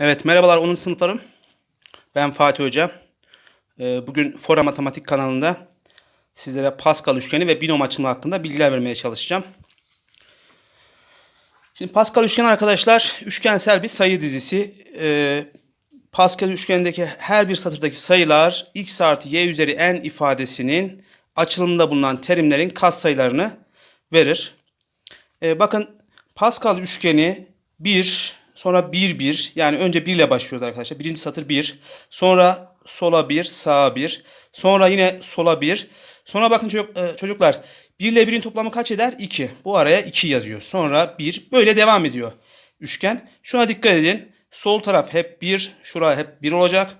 Evet merhabalar 10. sınıflarım. Ben Fatih Hoca. Ee, Bugün Fora Matematik kanalında sizlere Pascal üçgeni ve binom açılımı hakkında bilgiler vermeye çalışacağım. Şimdi Pascal üçgeni arkadaşlar üçgensel bir sayı dizisi. Ee, Pascal üçgenindeki her bir satırdaki sayılar x artı y üzeri n ifadesinin açılımında bulunan terimlerin katsayılarını verir. Ee, bakın Pascal üçgeni 1 sonra 1 1 yani önce 1 ile başlıyoruz arkadaşlar. Birinci satır 1. Sonra sola 1, sağa 1. Sonra yine sola 1. Sonra bakın çocuk, e, çocuklar 1 ile 1'in toplamı kaç eder? 2. Bu araya 2 yazıyor. Sonra 1. Böyle devam ediyor üçgen. Şuna dikkat edin. Sol taraf hep 1. Şuraya hep 1 olacak.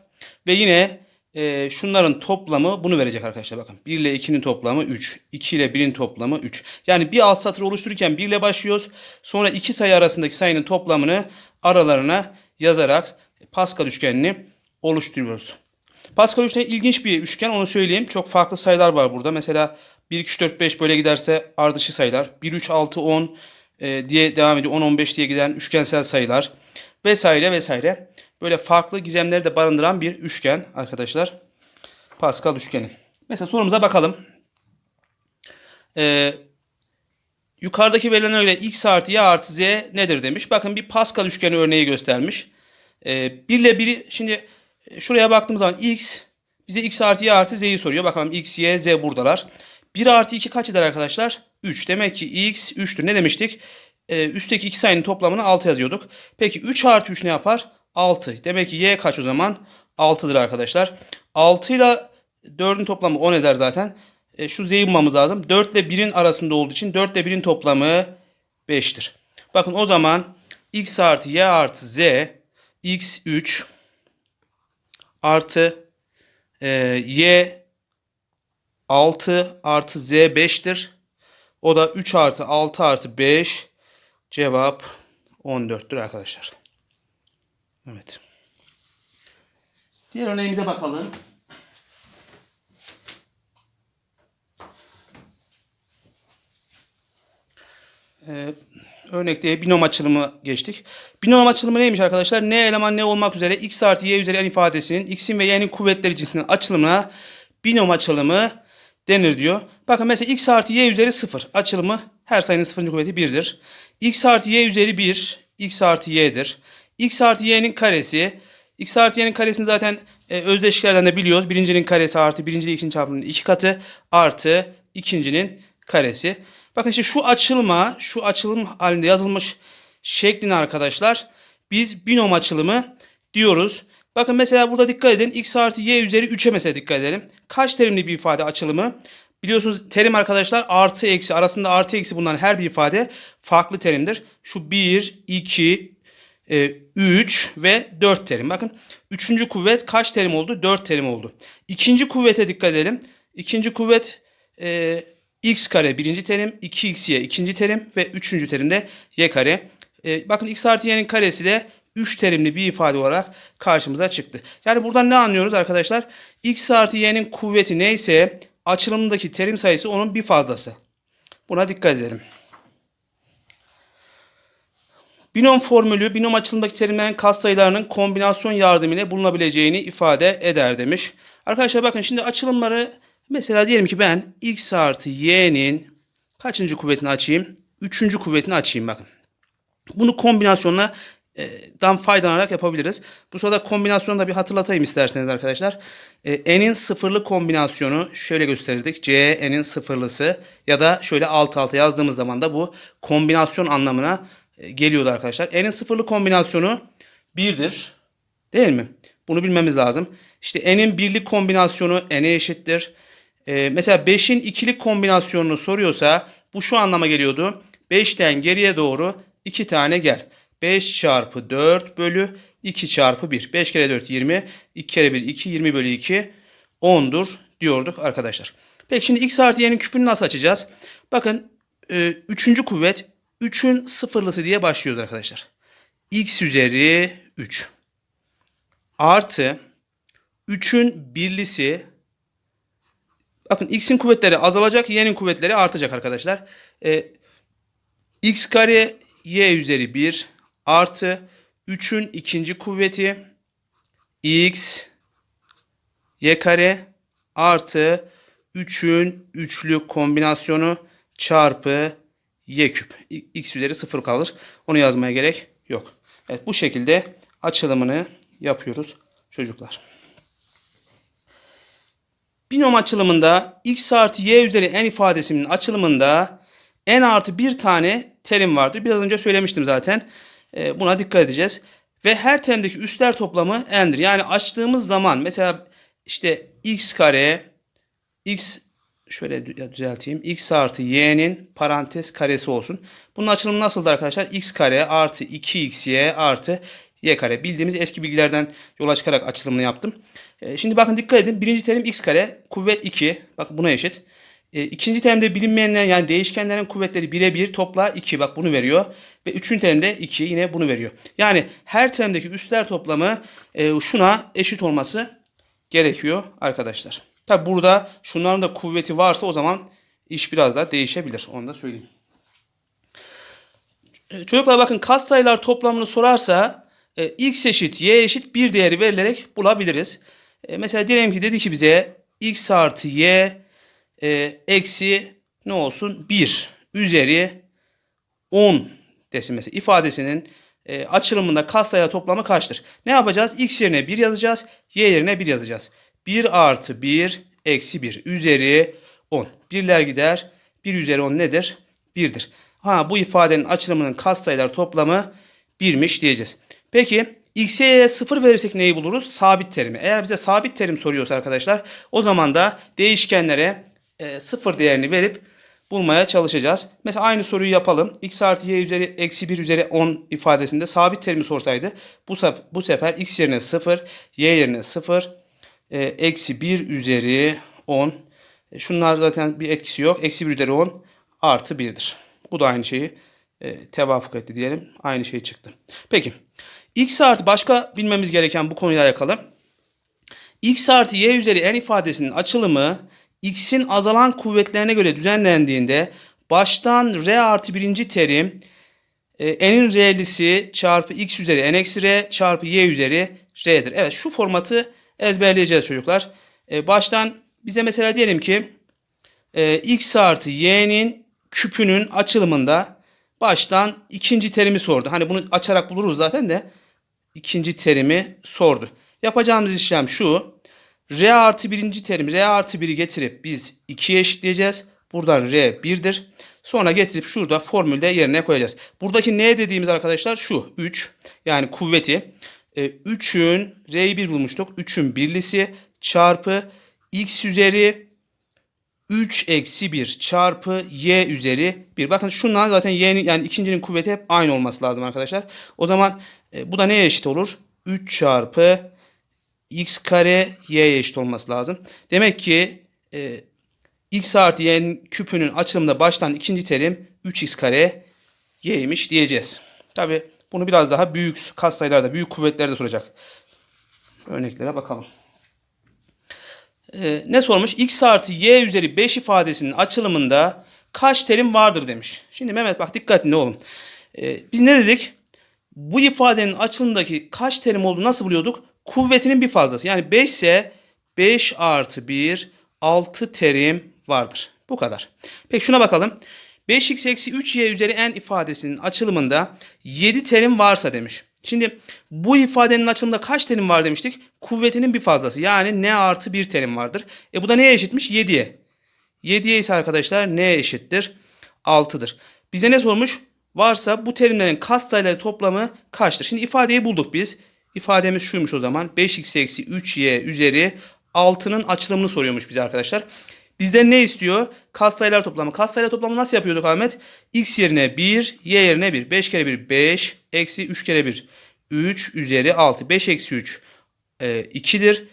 Ve yine e, şunların toplamı bunu verecek arkadaşlar. Bakın 1 ile 2'nin toplamı 3. 2 ile 1'in toplamı 3. Yani bir alt satır oluştururken 1 ile başlıyoruz. Sonra iki sayı arasındaki sayının toplamını aralarına yazarak Pascal üçgenini oluşturuyoruz. Pascal üçgeni ilginç bir üçgen onu söyleyeyim. Çok farklı sayılar var burada. Mesela 1, 2, 3, 4, 5 böyle giderse ardışık sayılar. 1, 3, 6, 10 e, diye devam ediyor. 10, 15 diye giden üçgensel sayılar vesaire vesaire. Böyle farklı gizemleri de barındıran bir üçgen arkadaşlar. Pascal üçgeni. Mesela sorumuza bakalım. Ee, yukarıdaki verilen göre x artı y artı z nedir demiş. Bakın bir Pascal üçgeni örneği göstermiş. Ee, 1 ile 1'i şimdi e, şuraya baktığımız zaman x bize x artı y artı z'yi soruyor. Bakalım x, y, z buradalar. 1 artı 2 kaç eder arkadaşlar? 3. Demek ki x 3'tür. Ne demiştik? Ee, üstteki iki sayının toplamını 6 yazıyorduk. Peki 3 artı 3 ne yapar? 6. Demek ki y kaç o zaman? 6'dır arkadaşlar. 6 ile 4'ün toplamı 10 eder zaten. E, şu z'yi bulmamız lazım. 4 ile 1'in arasında olduğu için 4 ile 1'in toplamı 5'tir. Bakın o zaman x artı y artı z x 3 artı e, y 6 artı z 5'tir. O da 3 artı 6 artı 5 cevap 14'tür arkadaşlar. Evet. Diğer örneğimize bakalım. Ee, örnekte binom açılımı geçtik. Binom açılımı neymiş arkadaşlar? N eleman ne olmak üzere x artı y üzeri n ifadesinin x'in ve y'nin kuvvetleri cinsinin açılımına binom açılımı denir diyor. Bakın mesela x artı y üzeri 0 açılımı her sayının sıfırıncı kuvveti 1'dir. x artı y üzeri 1 x artı y'dir. x artı y'nin karesi x artı y'nin karesini zaten e, özdeşliklerden de biliyoruz. Birincinin karesi artı birinci ile ikinci çarpımının iki katı artı ikincinin karesi. Bakın işte şu açılma, şu açılım halinde yazılmış şeklini arkadaşlar biz binom açılımı diyoruz. Bakın mesela burada dikkat edin. x artı y üzeri 3'e mesela dikkat edelim. Kaç terimli bir ifade açılımı? Biliyorsunuz terim arkadaşlar artı eksi arasında artı eksi bulunan her bir ifade farklı terimdir. Şu 1, 2, 3 ve 4 terim. Bakın üçüncü kuvvet kaç terim oldu? 4 terim oldu. İkinci kuvvete dikkat edelim. İkinci kuvvet e, x kare birinci terim, 2xy ikinci terim ve üçüncü terimde y kare. E, bakın x artı y'nin karesi de 3 terimli bir ifade olarak karşımıza çıktı. Yani buradan ne anlıyoruz arkadaşlar? x artı y'nin kuvveti neyse açılımındaki terim sayısı onun bir fazlası. Buna dikkat edelim. Binom formülü binom açılımdaki terimlerin katsayılarının kombinasyon yardımıyla bulunabileceğini ifade eder demiş. Arkadaşlar bakın şimdi açılımları mesela diyelim ki ben x artı y'nin kaçıncı kuvvetini açayım? Üçüncü kuvvetini açayım bakın. Bunu kombinasyonla e, dan faydalanarak yapabiliriz. Bu sırada kombinasyonu da bir hatırlatayım isterseniz arkadaşlar. E, n'in sıfırlı kombinasyonu şöyle gösterirdik. c n'in sıfırlısı ya da şöyle alt alta yazdığımız zaman da bu kombinasyon anlamına e, geliyordu arkadaşlar. N'in sıfırlı kombinasyonu 1'dir. Değil mi? Bunu bilmemiz lazım. İşte n'in birlik kombinasyonu n'e eşittir. Ee, mesela 5'in ikilik kombinasyonunu soruyorsa bu şu anlama geliyordu. 5'ten geriye doğru 2 tane gel. 5 çarpı 4 bölü 2 çarpı 1. 5 kere 4 20. 2 kere 1 2. 20 bölü 2 10'dur diyorduk arkadaşlar. Peki şimdi x artı y'nin küpünü nasıl açacağız? Bakın 3. E, kuvvet 3'ün sıfırlısı diye başlıyoruz arkadaşlar. x üzeri 3 artı 3'ün birlisi bakın x'in kuvvetleri azalacak y'nin kuvvetleri artacak arkadaşlar. Ee, x kare y üzeri 1 artı 3'ün ikinci kuvveti x y kare artı 3'ün üçlü kombinasyonu çarpı y küp. x üzeri 0 kalır. Onu yazmaya gerek yok. Evet bu şekilde açılımını yapıyoruz çocuklar. Binom açılımında x artı y üzeri n ifadesinin açılımında n artı bir tane terim vardır. Biraz önce söylemiştim zaten. Ee, buna dikkat edeceğiz. Ve her terimdeki üstler toplamı n'dir. Yani açtığımız zaman mesela işte x kare x şöyle düzelteyim. x artı y'nin parantez karesi olsun. Bunun açılımı nasıldı arkadaşlar? x kare artı 2xy artı y kare. Bildiğimiz eski bilgilerden yola çıkarak açılımını yaptım. E, şimdi bakın dikkat edin. Birinci terim x kare kuvvet 2. Bakın buna eşit. E, ikinci terimde bilinmeyenler yani değişkenlerin kuvvetleri 1'e 1 topla 2. Bak bunu veriyor. Ve üçüncü terimde 2 yine bunu veriyor. Yani her terimdeki üstler toplamı e, şuna eşit olması gerekiyor arkadaşlar. Tabi burada şunların da kuvveti varsa o zaman iş biraz daha değişebilir. Onu da söyleyeyim. E, çocuklar bakın katsayılar toplamını sorarsa e, x eşit y eşit bir değeri verilerek bulabiliriz. E, mesela diyelim ki dedi ki bize x artı y e, eksi ne olsun 1 üzeri 10 desin mesela ifadesinin e, açılımında katsayılar toplamı kaçtır? Ne yapacağız? x yerine 1 yazacağız. y yerine 1 yazacağız. 1 artı 1 eksi 1 üzeri 10. Birler gider. 1 üzeri 10 nedir? 1'dir. Ha bu ifadenin açılımının katsayılar toplamı 1'miş diyeceğiz. Peki x'e y'ye 0 verirsek neyi buluruz? Sabit terimi. Eğer bize sabit terim soruyorsa arkadaşlar o zaman da değişkenlere e, 0 değerini verip bulmaya çalışacağız. Mesela aynı soruyu yapalım. x artı y üzeri eksi 1 üzeri 10 ifadesinde sabit terimi sorsaydı bu, sef bu sefer x yerine 0, y yerine 0, e, eksi 1 üzeri 10. E, şunlar zaten bir etkisi yok. Eksi 1 üzeri 10 artı 1'dir. Bu da aynı şeyi e, tevafuk etti diyelim. Aynı şey çıktı. Peki. X artı başka bilmemiz gereken bu konuyla alakalı. X artı y üzeri n ifadesinin açılımı x'in azalan kuvvetlerine göre düzenlendiğinde baştan r artı birinci terim e, n'in r'lisi çarpı x üzeri n eksi r çarpı y üzeri r'dir. Evet şu formatı ezberleyeceğiz çocuklar. E, baştan bize mesela diyelim ki e, x artı y'nin küpünün açılımında baştan ikinci terimi sordu. Hani bunu açarak buluruz zaten de ikinci terimi sordu. Yapacağımız işlem şu. R artı birinci terim R artı 1'i getirip biz 2'ye eşitleyeceğiz. Buradan R 1'dir. Sonra getirip şurada formülde yerine koyacağız. Buradaki ne dediğimiz arkadaşlar şu 3 yani kuvveti. E, 3'ün R'yi 1 bulmuştuk. 3'ün birlisi çarpı x üzeri 3 eksi 1 çarpı y üzeri 1. Bakın şunlar zaten y'nin yani ikincinin kuvveti hep aynı olması lazım arkadaşlar. O zaman e, bu da neye eşit olur? 3 çarpı x kare y'ye eşit olması lazım. Demek ki e, x artı y'nin küpünün açılımında baştan ikinci terim 3x kare y'ymiş diyeceğiz. Tabi bunu biraz daha büyük katsayılarda, büyük kuvvetlerde soracak. Örneklere bakalım. Ee, ne sormuş? x artı y üzeri 5 ifadesinin açılımında kaç terim vardır demiş. Şimdi Mehmet bak dikkatli oğlum. Ee, biz ne dedik? Bu ifadenin açılımındaki kaç terim olduğunu nasıl buluyorduk? Kuvvetinin bir fazlası. Yani 5 ise 5 artı 1 6 terim vardır. Bu kadar. Peki şuna bakalım. 5x eksi 3y üzeri n ifadesinin açılımında 7 terim varsa demiş. Şimdi bu ifadenin açılımında kaç terim var demiştik? Kuvvetinin bir fazlası. Yani n artı 1 terim vardır. E bu da neye eşitmiş? 7'ye. 7'ye ise arkadaşlar n eşittir? 6'dır. Bize ne sormuş? Varsa bu terimlerin katsayıları toplamı kaçtır? Şimdi ifadeyi bulduk biz. İfademiz şuymuş o zaman. 5x eksi 3y üzeri 6'nın açılımını soruyormuş bize arkadaşlar. Bizden ne istiyor? Katsayılar toplamı. Katsayılar toplamı nasıl yapıyorduk Ahmet? X yerine 1, Y yerine 1. 5 kere 1 5, eksi 3 kere 1 3 üzeri 6. 5 eksi 3 e, 2'dir.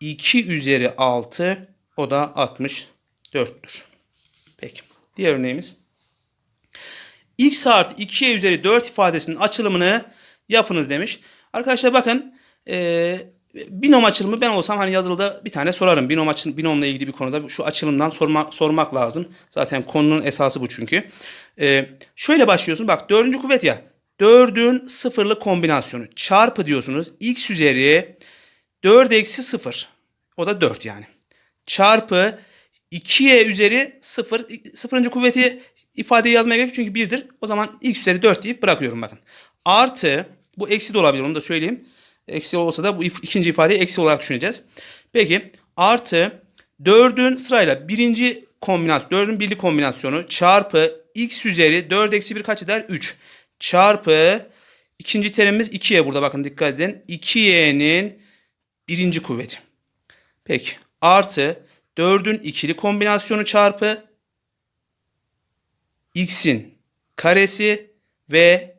2 üzeri 6 o da 64'tür. Peki. Diğer örneğimiz. X artı 2y üzeri 4 ifadesinin açılımını yapınız demiş. Arkadaşlar bakın e, binom açılımı ben olsam hani yazılıda bir tane sorarım. Binom açılım, binomla ilgili bir konuda şu açılımdan sorma, sormak lazım. Zaten konunun esası bu çünkü. Ee, şöyle başlıyorsun. Bak dördüncü kuvvet ya. 4'ün sıfırlı kombinasyonu çarpı diyorsunuz. x üzeri 4 eksi 0. O da 4 yani. Çarpı 2y üzeri 0. Sıfırıncı kuvveti ifadeyi yazmaya gerek yok çünkü 1'dir. O zaman x üzeri 4 deyip bırakıyorum bakın. Artı bu eksi de olabilir onu da söyleyeyim. Eksi olsa da bu ikinci ifadeyi eksi olarak düşüneceğiz. Peki artı 4'ün sırayla birinci kombinasyon 4'ün birli kombinasyonu çarpı x üzeri 4 eksi 1 kaç eder? 3. Çarpı ikinci terimimiz 2y burada bakın dikkat edin. 2y'nin birinci kuvveti. Peki artı 4'ün ikili kombinasyonu çarpı x'in karesi ve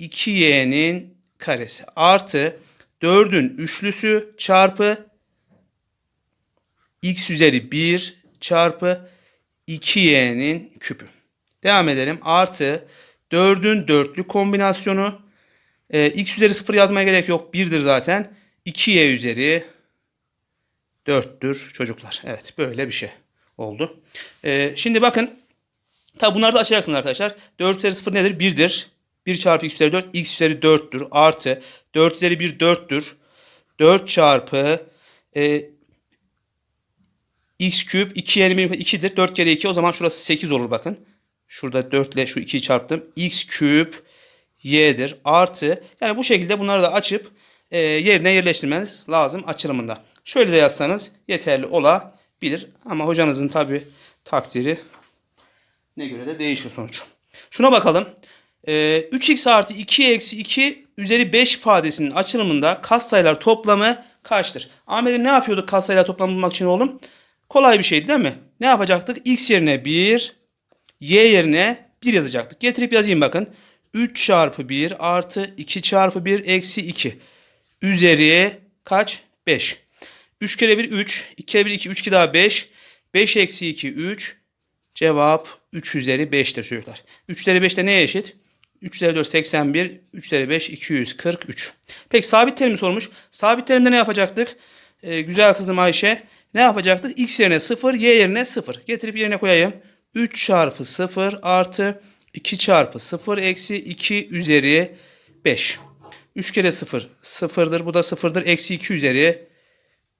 2y'nin karesi artı 4'ün üçlüsü çarpı x üzeri 1 çarpı 2y'nin küpü. Devam edelim. Artı 4'ün dörtlü kombinasyonu e, x üzeri 0 yazmaya gerek yok. 1'dir zaten. 2y üzeri 4'tür çocuklar. Evet böyle bir şey oldu. E, şimdi bakın Tabi bunları da açacaksınız arkadaşlar. 4 üzeri 0 nedir? 1'dir. 1 çarpı x üzeri 4 x üzeri 4'tür. Artı 4 üzeri 1 4'tür. 4 çarpı e, x küp 2 yerine 2'dir. 4 kere 2 o zaman şurası 8 olur bakın. Şurada 4 ile şu 2'yi çarptım. x küp y'dir. Artı yani bu şekilde bunları da açıp e, yerine yerleştirmeniz lazım açılımında. Şöyle de yazsanız yeterli olabilir. Ama hocanızın tabi takdiri ne göre de değişir sonuç. Şuna bakalım. Ee, 3x artı 2 eksi 2 üzeri 5 ifadesinin açılımında katsayılar toplamı kaçtır? Ahmet'im ne yapıyorduk katsayılar toplamı bulmak için oğlum? Kolay bir şeydi değil mi? Ne yapacaktık? x yerine 1, y yerine 1 yazacaktık. Getirip yazayım bakın. 3 çarpı 1 artı 2 çarpı 1 eksi 2 üzeri kaç? 5. 3 kere 1 3, 2 kere 1 2, 3 2 daha 5. 5 eksi 2 3. Cevap 3 üzeri 5'tir çocuklar. 3 üzeri 5 de neye eşit? 3 üzeri 4 81, 3 üzeri 5 243. Peki sabit terimi sormuş. Sabit terimde ne yapacaktık? Ee, güzel kızım Ayşe. Ne yapacaktık? X yerine 0, Y yerine 0. Getirip yerine koyayım. 3 çarpı 0 artı 2 çarpı 0 eksi 2 üzeri 5. 3 kere 0 sıfırdır. Bu da sıfırdır. Eksi 2 üzeri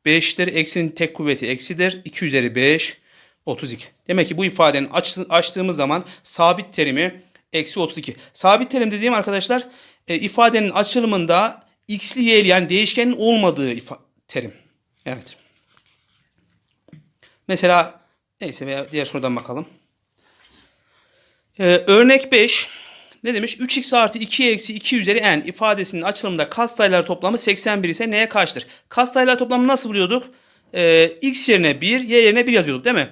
5'tir. Eksinin tek kuvveti eksidir. 2 üzeri 5 32. Demek ki bu ifadenin aç, açtığımız zaman sabit terimi eksi 32. Sabit terim dediğim arkadaşlar e, ifadenin açılımında x'li y'li yani değişkenin olmadığı terim. Evet. Mesela neyse veya diğer sorudan bakalım. Ee, örnek 5 ne demiş? 3x artı 2 eksi 2 üzeri n ifadesinin açılımında katsayılar toplamı 81 ise neye kaçtır? Katsayılar toplamını nasıl buluyorduk? Ee, x yerine 1, y yerine 1 yazıyorduk değil mi?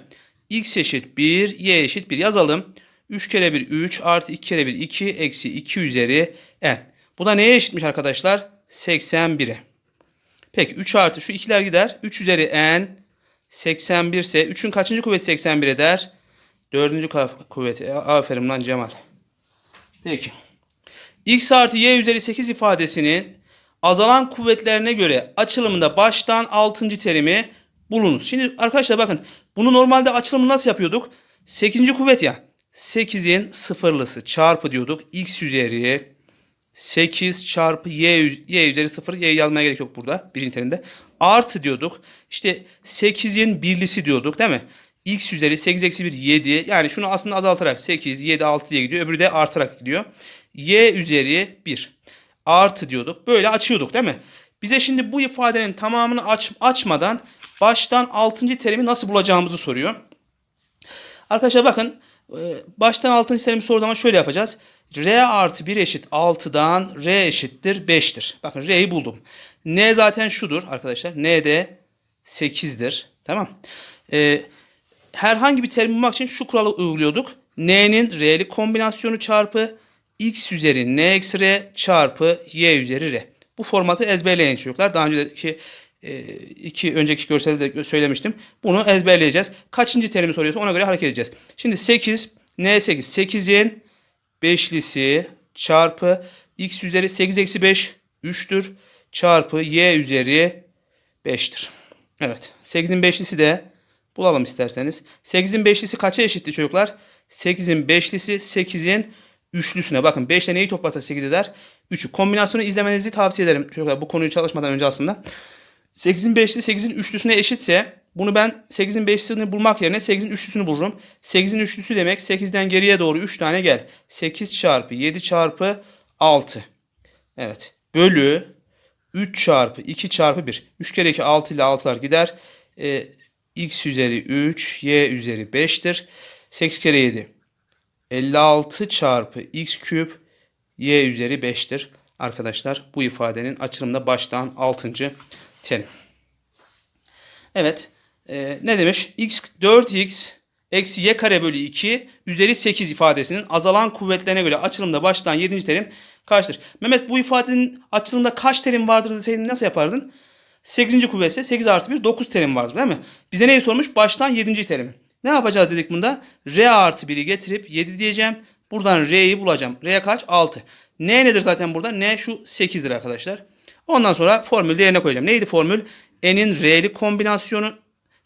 x eşit 1, y eşit 1 yazalım. 3 kere 1 3 artı 2 kere 1 2 eksi 2 üzeri n. Bu da neye eşitmiş arkadaşlar? 81'e. Peki 3 artı şu ikiler gider. 3 üzeri n 81 ise 3'ün kaçıncı kuvveti 81 eder? Dördüncü kaf- kuvveti. Aferin lan Cemal. Peki. x artı y üzeri 8 ifadesinin azalan kuvvetlerine göre açılımında baştan 6. terimi bulunuz. Şimdi arkadaşlar bakın bunu normalde açılımı nasıl yapıyorduk? 8. kuvvet ya. 8'in sıfırlısı çarpı diyorduk. x üzeri 8 çarpı y, y üzeri 0. Y yazmaya gerek yok burada. Birinci terimde. Artı diyorduk. İşte 8'in birlisi diyorduk değil mi? X üzeri 8 eksi 1 7. Yani şunu aslında azaltarak 8, 7, 6 diye gidiyor. Öbürü de artarak gidiyor. y üzeri 1. Artı diyorduk. Böyle açıyorduk değil mi? Bize şimdi bu ifadenin tamamını aç, açmadan baştan 6. terimi nasıl bulacağımızı soruyor. Arkadaşlar bakın e, baştan 6. terimi sorduğu zaman şöyle yapacağız. R artı 1 eşit 6'dan R eşittir 5'tir. Bakın R'yi buldum. N zaten şudur arkadaşlar. N de 8'dir. Tamam. Ee, herhangi bir terim bulmak için şu kuralı uyguluyorduk. N'nin R'li kombinasyonu çarpı x üzeri N eksi R çarpı Y üzeri R. Bu formatı ezberleyin çocuklar. Daha önceki e, iki önceki görselde de söylemiştim. Bunu ezberleyeceğiz. Kaçıncı terimi soruyorsa ona göre hareket edeceğiz. Şimdi 8 N8 8'in beşlisi çarpı x üzeri 8 eksi 5 3'tür çarpı y üzeri 5'tir. Evet 8'in beşlisi de bulalım isterseniz. 8'in beşlisi kaça eşitti çocuklar? 8'in beşlisi 8'in üçlüsüne bakın 5 ile neyi toplarsa 8 eder? 3'ü. Kombinasyonu izlemenizi tavsiye ederim. Çocuklar bu konuyu çalışmadan önce aslında. 8'in 5'li 8'in üçlüsüne eşitse bunu ben 8'in 5'lisini bulmak yerine 8'in üçlüsünü bulurum. 8'in üçlüsü demek 8'den geriye doğru 3 tane gel. 8 çarpı 7 çarpı 6. Evet. Bölü 3 çarpı 2 çarpı 1. 3 kere 2 6 ile 6'lar gider. Ee, x üzeri 3, y üzeri 5'tir. 8 kere 7. 56 çarpı x küp y üzeri 5'tir. Arkadaşlar bu ifadenin açılımda baştan 6. terim. Evet. e, ne demiş? x 4x eksi y kare bölü 2 üzeri 8 ifadesinin azalan kuvvetlerine göre açılımda baştan 7. terim kaçtır? Mehmet bu ifadenin açılımda kaç terim vardır deseydin nasıl yapardın? 8. kuvvetse 8 artı 1 9 terim vardır değil mi? Bize neyi sormuş? Baştan 7. terimi. Ne yapacağız dedik bunda? R artı 1'i getirip 7 diyeceğim. Buradan R'yi bulacağım. R kaç? 6. N nedir zaten burada? N şu 8'dir arkadaşlar. Ondan sonra formülü yerine koyacağım. Neydi formül? N'in R'li kombinasyonu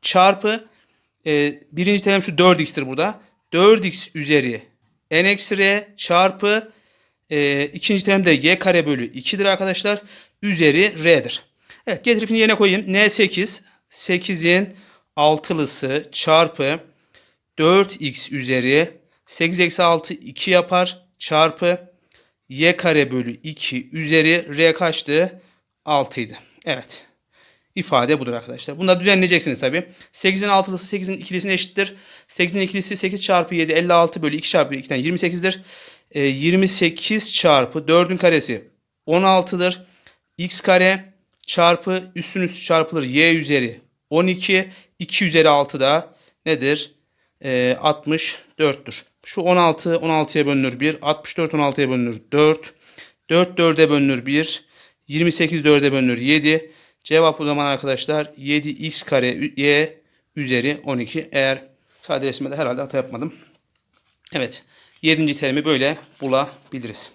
çarpı e, birinci terim şu 4x'tir burada. 4x üzeri n eksi r çarpı e, ikinci terim de y kare bölü 2'dir arkadaşlar. Üzeri r'dir. Evet getirip yerine koyayım. n8 8'in altılısı çarpı 4x üzeri 8 eksi 6 2 yapar çarpı y kare bölü 2 üzeri r kaçtı? 6 idi. Evet. İfade budur arkadaşlar. Bunları düzenleyeceksiniz tabi. 8'in altılısı 8'in ikilisine eşittir. 8'in ikilisi 8 çarpı 7 56 bölü 2 çarpı 2'den 28'dir. E, 28 çarpı 4'ün karesi 16'dır. x kare çarpı üstün üstü çarpılır y üzeri 12. 2 üzeri 6 da nedir? E, 64'tür. Şu 16 16'ya bölünür 1. 64 16'ya bölünür 4. 4 4'e bölünür 1. 28 4'e bölünür 7. Cevap o zaman arkadaşlar 7x kare y üzeri 12. Eğer sadeleştirmede herhalde hata yapmadım. Evet. 7. terimi böyle bulabiliriz.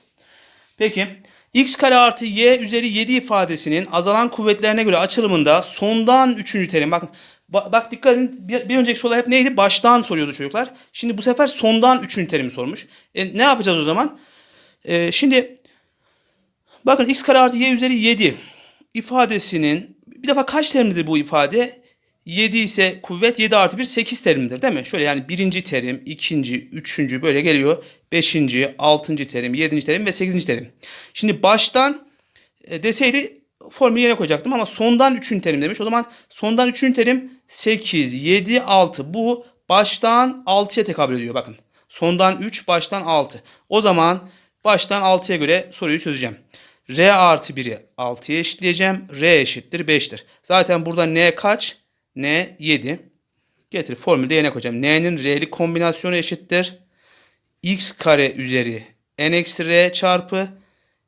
Peki x kare artı y üzeri 7 ifadesinin azalan kuvvetlerine göre açılımında sondan 3. terim. Bakın ba- bak dikkat edin bir, bir önceki sorular hep neydi? Baştan soruyordu çocuklar. Şimdi bu sefer sondan 3. terimi sormuş. E, ne yapacağız o zaman? E, şimdi bakın x kare artı y üzeri 7 ifadesinin bir defa kaç terimlidir bu ifade? 7 ise kuvvet 7 artı 1 8 terimdir değil mi? Şöyle yani birinci terim, ikinci, üçüncü böyle geliyor. Beşinci, altıncı terim, yedinci terim ve sekizinci terim. Şimdi baştan e, deseydi formülü yerine koyacaktım ama sondan üçüncü terim demiş. O zaman sondan üçüncü terim 8, 7, 6. Bu baştan 6'ya tekabül ediyor bakın. Sondan 3, baştan 6. O zaman baştan 6'ya göre soruyu çözeceğim. R artı 1'i 6'ya eşitleyeceğim. R eşittir 5'tir. Zaten burada N kaç? N 7. Getirip formülde yerine koyacağım. N'nin R'li kombinasyonu eşittir. X kare üzeri N eksi R çarpı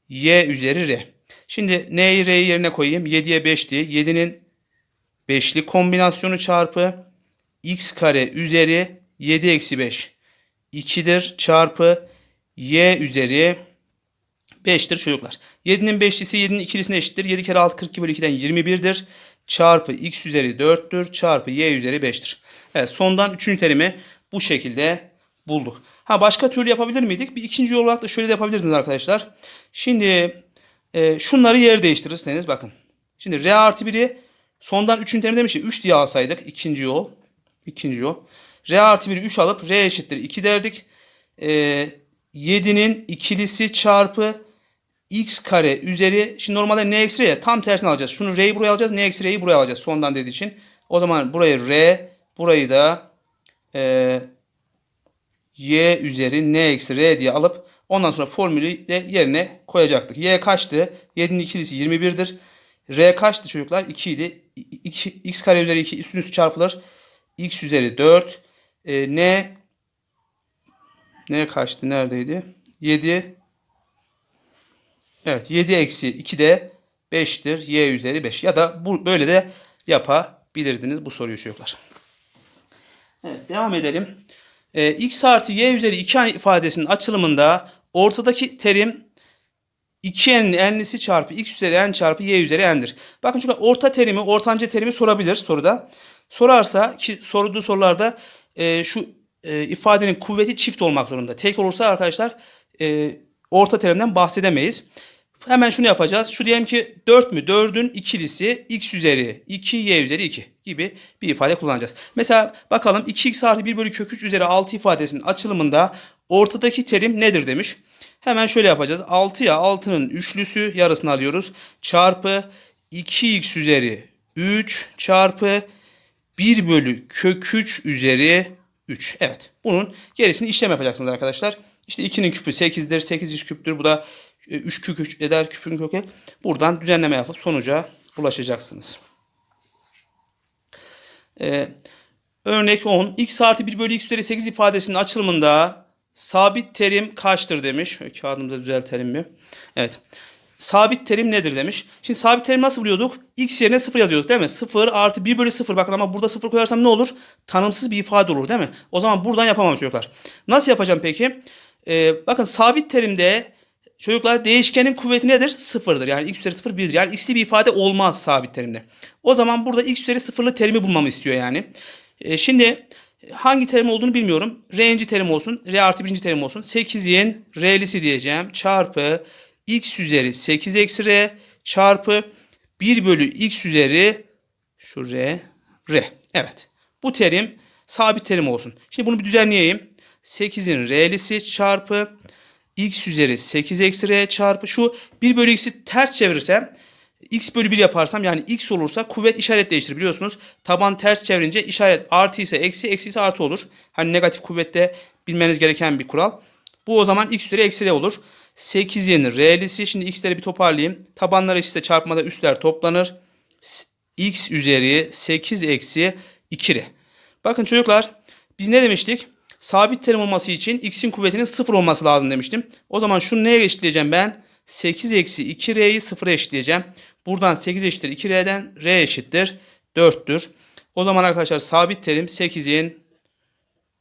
Y üzeri R. Şimdi N'yi R'yi yerine koyayım. 7'ye 5'ti. 7'nin 5'li kombinasyonu çarpı X kare üzeri 7 eksi 5. 2'dir çarpı Y üzeri 5'tir çocuklar. 7'nin 5'lisi 7'nin ikilisine eşittir. 7 kere 6 42 bölü 2'den 21'dir. Çarpı x üzeri 4'tür. Çarpı y üzeri 5'tir. Evet sondan 3. terimi bu şekilde bulduk. Ha başka türlü yapabilir miydik? Bir ikinci yol olarak da şöyle de yapabilirdiniz arkadaşlar. Şimdi e, şunları yer değiştirirseniz bakın. Şimdi r artı 1'i sondan 3. terim demiş ya 3 diye alsaydık. ikinci yol. ikinci yol. r artı 1'i 3 alıp r eşittir 2 derdik. E, 7'nin ikilisi çarpı x kare üzeri şimdi normalde n eksi r ya tam tersini alacağız. Şunu r'yi buraya alacağız. n eksi r'yi buraya alacağız. Sondan dediği için. O zaman burayı r burayı da e, y üzeri n eksi r diye alıp ondan sonra formülü de yerine koyacaktık. y kaçtı? 7'nin ikilisi 21'dir. r kaçtı çocuklar? 2 idi. 2, x kare üzeri 2 üstün üstü çarpılır. x üzeri 4. E, n ne kaçtı? Neredeydi? 7 Evet 7 eksi 2 de 5'tir. Y üzeri 5. Ya da bu böyle de yapabilirdiniz bu soruyu çocuklar. Evet devam edelim. Ee, x artı y üzeri 2 ifadesinin açılımında ortadaki terim 2n'in n'lisi çarpı x üzeri n çarpı y üzeri n'dir. Bakın çünkü orta terimi, ortanca terimi sorabilir soruda. Sorarsa ki sorduğu sorularda e, şu e, ifadenin kuvveti çift olmak zorunda. Tek olursa arkadaşlar e, orta terimden bahsedemeyiz. Hemen şunu yapacağız. Şu diyelim ki 4 mü? 4'ün ikilisi x üzeri 2 y üzeri 2 gibi bir ifade kullanacağız. Mesela bakalım 2x artı 1 bölü kök 3 üzeri 6 ifadesinin açılımında ortadaki terim nedir demiş. Hemen şöyle yapacağız. 6'ya 6'nın üçlüsü yarısını alıyoruz. Çarpı 2x üzeri 3 çarpı 1 bölü kök 3 üzeri 3. Evet. Bunun gerisini işlem yapacaksınız arkadaşlar. İşte 2'nin küpü 8'dir. 8 iş küptür. Bu da 3 kök 3 eder küpün kökü. Buradan düzenleme yapıp sonuca ulaşacaksınız. Ee, örnek 10. x artı 1 bölü x üzeri 8 ifadesinin açılımında sabit terim kaçtır demiş. Şöyle kağıdımıza düzeltelim mi? Evet. Sabit terim nedir demiş. Şimdi sabit terim nasıl buluyorduk? X yerine 0 yazıyorduk değil mi? 0 artı 1 bölü 0. Bakın ama burada 0 koyarsam ne olur? Tanımsız bir ifade olur değil mi? O zaman buradan yapamam çocuklar. Nasıl yapacağım peki? Ee, bakın sabit terimde çocuklar değişkenin kuvveti nedir? Sıfırdır. Yani x üzeri 0 1'dir. Yani x'li bir ifade olmaz sabit terimde. O zaman burada x üzeri 0'lı terimi bulmamı istiyor yani. Ee, şimdi hangi terim olduğunu bilmiyorum. R'nci terim olsun. R artı birinci terim olsun. 8'in R'lisi diyeceğim. Çarpı x üzeri 8 eksi r çarpı 1 bölü x üzeri şu r r. Evet. Bu terim sabit terim olsun. Şimdi bunu bir düzenleyeyim. 8'in r'lisi çarpı x üzeri 8 eksi r çarpı şu 1 bölü x'i ters çevirirsem x bölü 1 yaparsam yani x olursa kuvvet işaret değiştirir biliyorsunuz. Taban ters çevirince işaret artı ise eksi eksi ise artı olur. Hani negatif kuvvette bilmeniz gereken bir kural. Bu o zaman x üzeri eksi r olur. 8'in r'lisi. Şimdi x'leri bir toparlayayım. Tabanlar eşitse çarpmada üstler toplanır. x üzeri 8 eksi 2 r. Bakın çocuklar biz ne demiştik? Sabit terim olması için x'in kuvvetinin 0 olması lazım demiştim. O zaman şunu neye eşitleyeceğim ben? 8 eksi 2r'yi 0'a eşitleyeceğim. Buradan 8 eşittir 2r'den r eşittir 4'tür. O zaman arkadaşlar sabit terim 8'in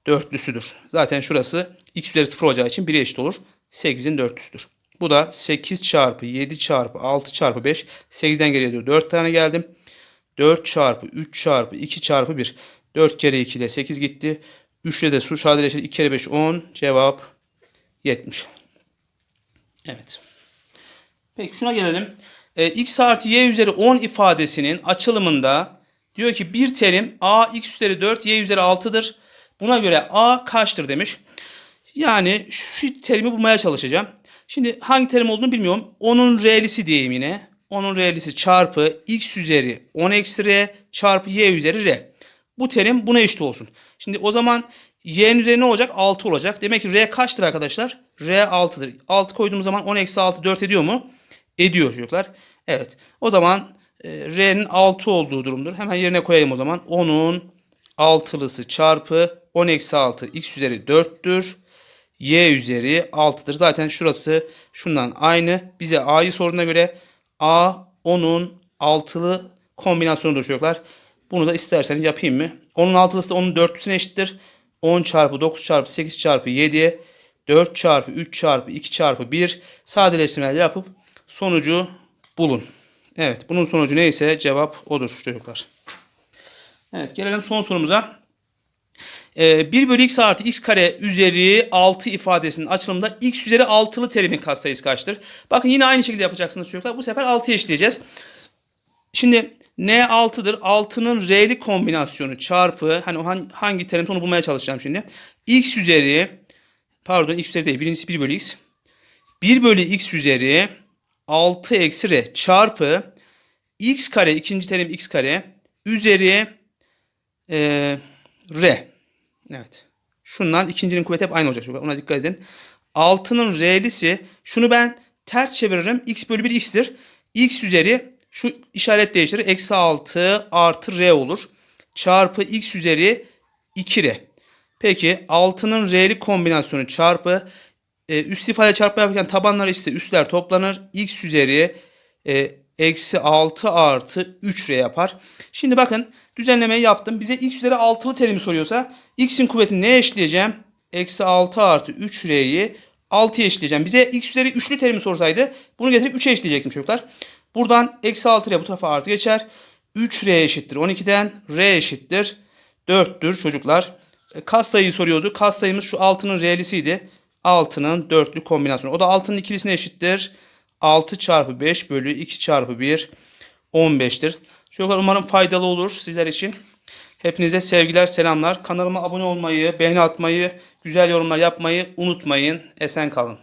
dörtlüsüdür. Zaten şurası x üzeri 0 olacağı için 1'e eşit olur. 8'in dörtlüsüdür. Bu da 8 çarpı 7 çarpı 6 çarpı 5. 8'den geriye diyor 4 tane geldim. 4 çarpı 3 çarpı 2 çarpı 1. 4 kere 2 ile 8 gitti. 3 ile de su sadeleşti. 2 kere 5 10. Cevap 70. Evet. Peki şuna gelelim. E, x artı y üzeri 10 ifadesinin açılımında diyor ki bir terim a x üzeri 4 y üzeri 6'dır. Buna göre a kaçtır demiş. Yani şu terimi bulmaya çalışacağım. Şimdi hangi terim olduğunu bilmiyorum. Onun r'lisi diyeyim yine. Onun r'lisi çarpı x üzeri 10 eksi r çarpı y üzeri r. Bu terim buna eşit olsun. Şimdi o zaman y'nin üzeri ne olacak? 6 olacak. Demek ki r kaçtır arkadaşlar? r 6'dır. 6 koyduğumuz zaman 10 eksi 6 4 ediyor mu? Ediyor çocuklar. Evet. O zaman e, r'nin 6 olduğu durumdur. Hemen yerine koyayım o zaman. 10'un 6'lısı çarpı 10 eksi 6 x üzeri 4'tür y üzeri 6'dır. Zaten şurası şundan aynı. Bize a'yı sorduğuna göre a 10'un 6'lı kombinasyonudur çocuklar. Bunu da isterseniz yapayım mı? 10'un 6'lısı da 10'un 4'lüsüne eşittir. 10 çarpı 9 çarpı 8 çarpı 7 4 çarpı 3 çarpı 2 çarpı 1 sadeleştirmeler yapıp sonucu bulun. Evet bunun sonucu neyse cevap odur çocuklar. Evet gelelim son sorumuza. 1 ee, bölü x artı x kare üzeri 6 ifadesinin açılımında x üzeri 6'lı terimin katsayısı kaçtır? Bakın yine aynı şekilde yapacaksınız çocuklar. Bu sefer 6'ya eşitleyeceğiz. Şimdi n 6'dır. 6'nın r'li kombinasyonu çarpı hani hangi terim onu bulmaya çalışacağım şimdi. x üzeri pardon x üzeri değil birincisi 1 bölü x. 1 bölü x üzeri 6 eksi r çarpı x kare ikinci terim x kare üzeri e, r. Evet. Şundan ikincinin kuvveti hep aynı olacak. Ona dikkat edin. 6'nın r'lisi şunu ben ters çeviririm. x bölü 1 x'tir. x üzeri şu işaret değiştirir. Eksi 6 artı r olur. Çarpı x üzeri 2r. Peki 6'nın r'li kombinasyonu çarpı e, üst ifade çarpma yaparken tabanlar ise üstler toplanır. x üzeri e, eksi 6 artı 3r yapar. Şimdi bakın düzenlemeyi yaptım. Bize x üzeri 6'lı terimi soruyorsa x'in kuvvetini neye eşitleyeceğim? Eksi 6 artı 3r'yi 6'ya eşitleyeceğim. Bize x üzeri 3'lü terimi sorsaydı bunu getirip 3'e eşitleyecektim çocuklar. Buradan eksi 6 ile bu tarafa artı geçer. 3r eşittir 12'den r eşittir 4'tür çocuklar. E, kas sayıyı soruyordu. Kas sayımız şu 6'nın r'lisiydi. 6'nın dörtlü kombinasyonu. O da 6'nın ikilisine eşittir. 6 çarpı 5 bölü 2 çarpı 1 15'tir. Çocuklar umarım faydalı olur sizler için. Hepinize sevgiler, selamlar. Kanalıma abone olmayı, beğeni atmayı, güzel yorumlar yapmayı unutmayın. Esen kalın.